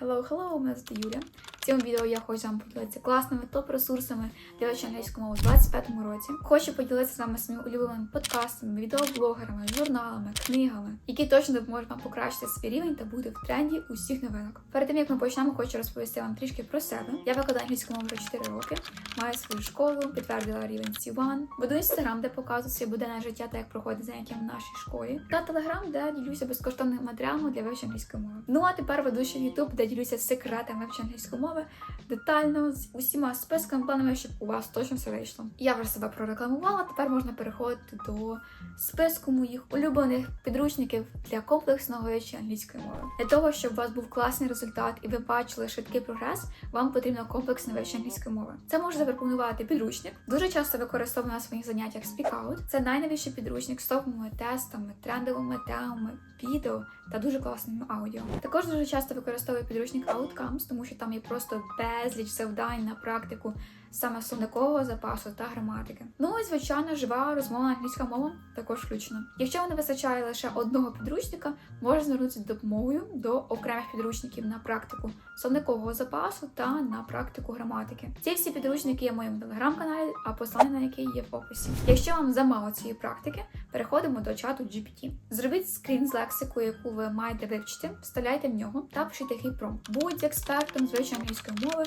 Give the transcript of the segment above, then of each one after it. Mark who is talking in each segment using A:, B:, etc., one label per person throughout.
A: Hello, hello, Mr. Julia. Цьому відео я хочу з вами поділитися класними топ-ресурсами для вивчення англійської мови у 2025 році. Хочу поділитися з вами своїми улюбленими подкастами, відеоблогерами, журналами, книгами, які точно допоможуть вам покращити свій рівень та бути в тренді усіх новинок. Перед тим як ми почнемо, хочу розповісти вам трішки про себе. Я викладаю англійську мову вже 4 роки, маю свою школу, підтвердила рівень C1, веду інстаграм, де показую своє буденне життя та як проходить заняття в нашій школі, та телеграм, де ділюся безкоштовними матеріалами для вивчення англійської мови. Ну а тепер веду YouTube, де ділюся секретами вивчення англійської мови детально з усіма списками планами, щоб у вас точно все вийшло. Я вже себе прорекламувала. Тепер можна переходити до списку моїх улюблених підручників для комплексного вивчення англійської мови. Для того, щоб у вас був класний результат і ви бачили швидкий прогрес, вам потрібно комплексне вивчення англійської мови. Це може запропонувати підручник. Дуже часто використовую на своїх заняттях Out. Це найновіший підручник з топовими тестами, трендовими темами, відео та дуже класними аудіо. Також дуже часто використовую підручник Outcomes, тому що там є просто безліч завдань на практику саме словникового запасу та граматики. Ну і звичайно, жива розмовна англійська мова також включена. Якщо вам не вистачає лише одного підручника, можна звернутися допомогою до окремих підручників на практику словникового запасу та на практику граматики. Ці всі підручники є в моєму телеграм-каналі, а посилання на який є в описі. Якщо вам замало цієї практики, переходимо до чату GPT. Зробіть скрін з лексику, яку ви маєте вивчити, вставляйте в нього та пишіть такий промпт. Будь експертом з англійської мови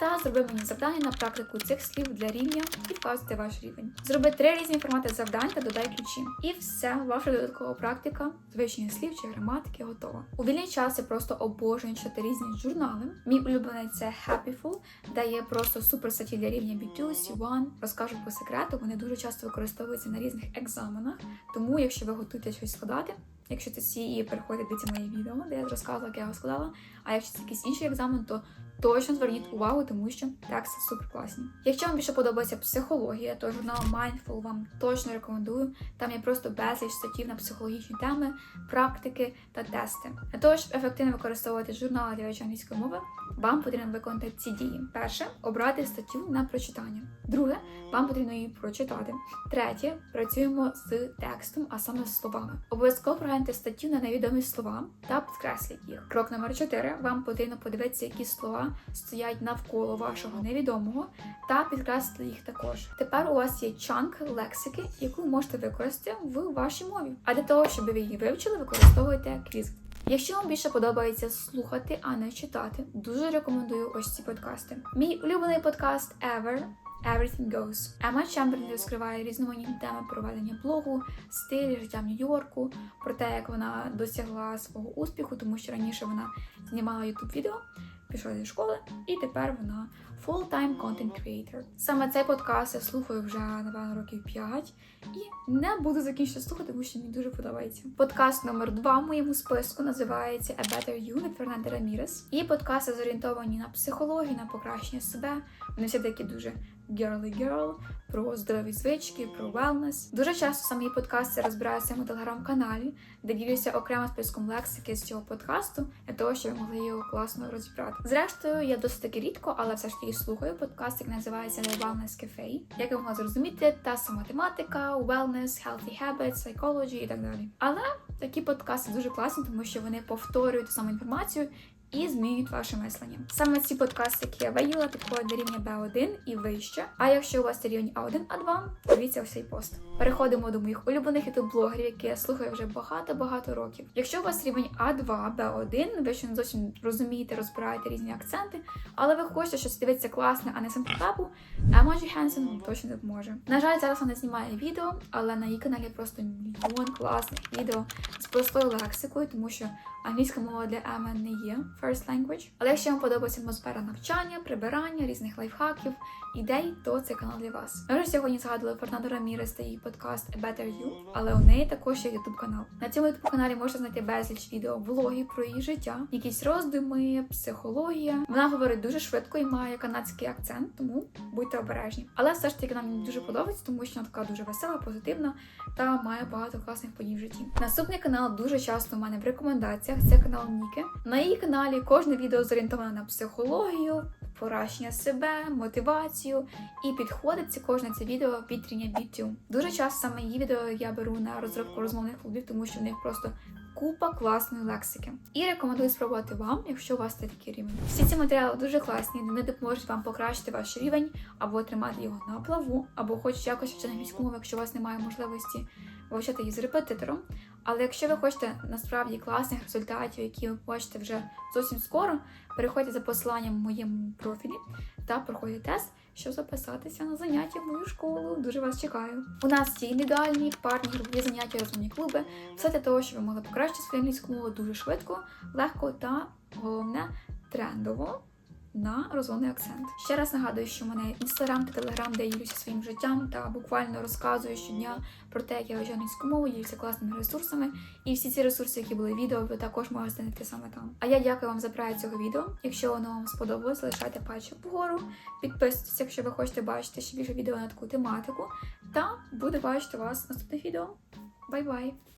A: та зроби мені завдання на практику цих слів для рівня і вказуйте ваш рівень. Зроби три різні формати завдань та додай ключі. І все, ваша додаткова практика з слів чи граматики готова. У вільний час я просто обожнюю читати різні журнали. Мій улюблений це Happyful, де є просто супер статті для рівня B2, C1. Розкажу по секрету, вони дуже часто використовуються на різних екзаменах. Тому, якщо ви готуєте щось складати, якщо це ці переходить до ці мої відео, де я розказувала, як я його складала. А якщо це якийсь інший екзамен, то точно зверніть увагу, тому що тексти супер класні. Якщо вам більше подобається психологія, то журнал Mindful вам точно рекомендую. Там є просто безліч статтів на психологічні теми, практики та тести. Для того, щоб ефективно використовувати журнали для англійської мови, вам потрібно виконати ці дії. Перше обрати статтю на прочитання. Друге, вам потрібно її прочитати. Третє, працюємо з текстом, а саме з словами. Обов'язково прогляньте статтю на невідомі слова та підкресліть їх. Крок номер 4. Вам потрібно подивитися, які слова стоять навколо вашого невідомого, та підкреслити їх також. Тепер у вас є чанк лексики, яку можете використати в вашій мові. А для того, щоб ви її вивчили, використовуйте квіз. Якщо вам більше подобається слухати, а не читати, дуже рекомендую ось ці подкасти. Мій улюблений подкаст Ever Everything Goes. Ема Чемберлін розкриває різноманітні теми проведення блогу, стиль, життя в Нью-Йорку, про те, як вона досягла свого успіху, тому що раніше вона знімала youtube відео, пішла зі школи, і тепер вона full-time content creator. Саме цей подкаст я слухаю вже напевно років 5 і не буду закінчити слухати, тому що мені дуже подобається. Подкаст номер 2 в моєму списку називається A Better You від Фернанде Рамірес. І подкасти зорієнтовані на психологію, на покращення себе. Вони всі такі дуже girly girl, про здорові звички, про wellness. Дуже часто саме її подкасти розбираються в телеграм-каналі, де ділюся окремо списком лексики з цього подкасту, для того, щоб ви могли його класно розібрати. Зрештою, я досить таки рідко, але все ж таки слухаю подкаст, який називається The Wellness Cafe. Як ви могли зрозуміти, та сама тематика, wellness, healthy habits, psychology і так далі. Але такі подкасти дуже класні, тому що вони повторюють саму інформацію і змінюють ваше мислення. Саме ці подкасти, які я виїла, підходять до рівня B1 і вище. А якщо у вас є рівень А1, А2, дивіться ось цей пост. Переходимо до моїх улюблених ютуб-блогерів, які я слухаю вже багато-багато років. Якщо у вас рівень А2, Б1, ви ще не зовсім розумієте, розбираєте різні акценти, але ви хочете щось дивитися класне, а не синтепу, Емоджі Хенсен вам точно допоможе. На жаль, зараз вона знімає відео, але на її каналі просто мільйон класних відео з простою лексикою, тому що англійська мова для Еми не є first language. Але якщо вам подобається атмосфера навчання, прибирання, різних лайфхаків, ідей, то це канал для вас. Ми вже сьогодні згадували Фернандо Рамірес та її подкаст A Better You, але у неї також є ютуб канал. На цьому ютуб каналі можна знайти безліч відео, влогів про її життя, якісь роздуми, психологія. Вона говорить дуже швидко і має канадський акцент, тому будьте обережні. Але все ж таки нам дуже подобається, тому що вона така дуже весела, позитивна та має багато класних подій в житті. Наступний канал дуже часто у мене в рекомендаціях. Це канал Ніки. На її каналі кожне відео зорієнтоване на психологію, поращення себе, мотивацію і підходить це кожне це відео під B2. Дуже часто саме її відео я беру на розробку розмовних клубів, тому що в них просто купа класної лексики. І рекомендую спробувати вам, якщо у вас такий рівень. Всі ці матеріали дуже класні, вони допоможуть вам покращити ваш рівень або тримати його на плаву, або хоч якось вчити англійську мову, якщо у вас немає можливості вивчати її з репетитором. Але якщо ви хочете насправді класних результатів, які ви хочете вже зовсім скоро, переходьте за посиланням в моєму профілі та проходять тест, щоб записатися на заняття в мою школу. Дуже вас чекаю. У нас є індивідуальні парні групові заняття, розумні клуби. Все для того, щоб ви могли покращити свою англійську мову дуже швидко, легко та головне трендово. На розумний акцент. Ще раз нагадую, що мене інстаграм та телеграм, де я ділюся своїм життям та буквально розказую щодня про те, як я вивчаю англійську мову, ділюся класними ресурсами. І всі ці ресурси, які були в відео, ви також можете знайти саме там. А я дякую вам за перегляд цього відео. Якщо воно вам сподобалось, залишайте пальчик вгору, підписуйтесь, якщо ви хочете бачити ще більше відео на таку тематику. Та буду бачити вас в наступних відео. Бай-бай!